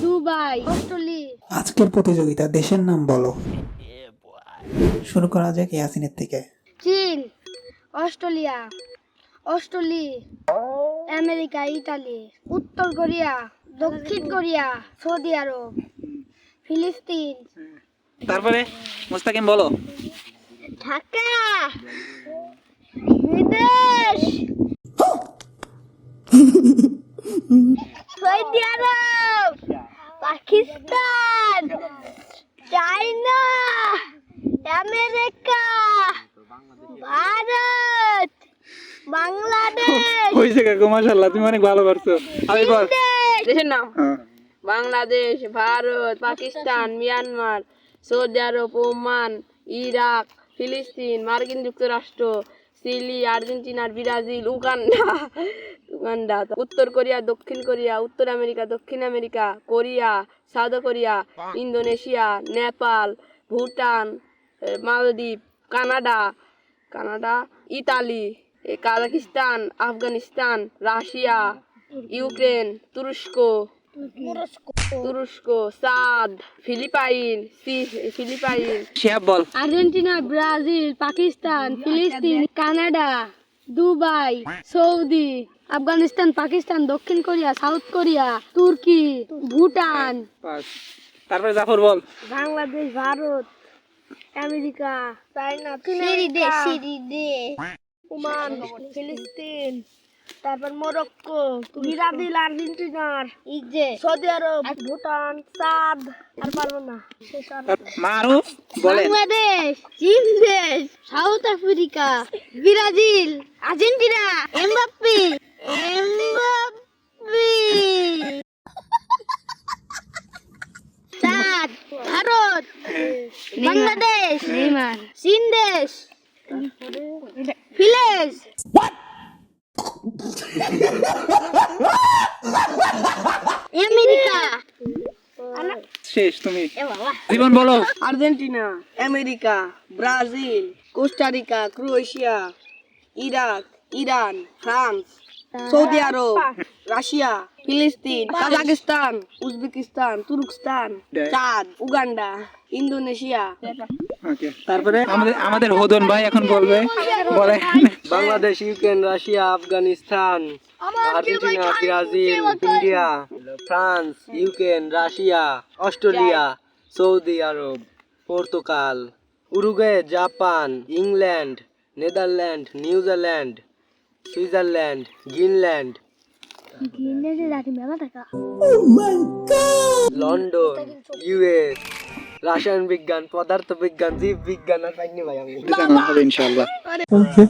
Dubai আজকের প্রতিযোগিতা দেশের নাম বলো। শুরু করা যাক ইয়াসিনের থেকে। চীন অস্ট্রেলিয়া অস্ট্রেলিয়া আমেরিকা ইতালি উত্তর কোরিয়া দক্ষিণ কোরিয়া সৌদি আরব ফিলিস্তিন। তারপরে মুস্তাকিম বলো। Dhaka. Saudi Arab Pakistan! China America! Bharat! Bangladesh! হয়েছে কাকু মাশাল্লাহ তুমি অনেক ভালো করছ। আমি বল। দেশের নাম Bangladesh Bharat Pakistan Myanmar Saudi Arab Oman Iraq ফিলিস্তিন মার্কিন যুক্তরাষ্ট্র Chile Argentina Brazil Uganda. Uganda উত্তর কোরিয়া দক্ষিণ কোরিয়া উত্তর আমেরিকা দক্ষিণ America Korea South Korea Indonesia Nepal Bhutan মালদ্বীপ Canada Canada Italy Kazakhstan Afghanistan Russia Ukraine তুরস্ক তুরস্ক সাদ ফিলিপাইন ফিলিপাইন। বল। আর্জেন্টিনা ব্রাজিল পাকিস্তান ফিলিস্তিন Canada Dubai Saudi. Afghanistan Pakistan দক্ষিণ কোরিয়া সাউথ কোরিয়া তুর্কি ভুটান। তারপরে জাফর বল। Bangladesh Bharat America China Oman ফিলিস্তিন তারপর মরক্কো ব্রাজিল আর্জেন্টিনার ইজে সৌদি আরব ভুটান চাঁদ আর পারব না। শেষ আর মারুফ বলেন। বাংলাদেশ চীন দেশ South Africa Brazil Argentina Mbappe. Bangladesh চীন দেশ ফিলেজ আমেরিকা শেষ তুমি। জীবন বলো। Argentina America Brazil Costa Rica Croatia Iraq Iran France Saudi Arab Russia. ফিলিস্তিন Kazakhstan Uzbekistan Turkestan Chad Uganda Indonesia. তারপরে? আমাদের আমাদের হোদন ভাই এখন বলবে। বলে। Bangladesh Ukraine Russia Afghanistan Argentina Brazil India France Ukraine Russia Australia Saudi Arab Portugal Uruguay Japan England Netherland New Zealand Switzerland Greenland London US রাসায়ন বিজ্ঞান পদার্থ বিজ্ঞান জীব বিজ্ঞান আর পাইনি ভাই আমি। ইনশাআল্লাহ। ওকে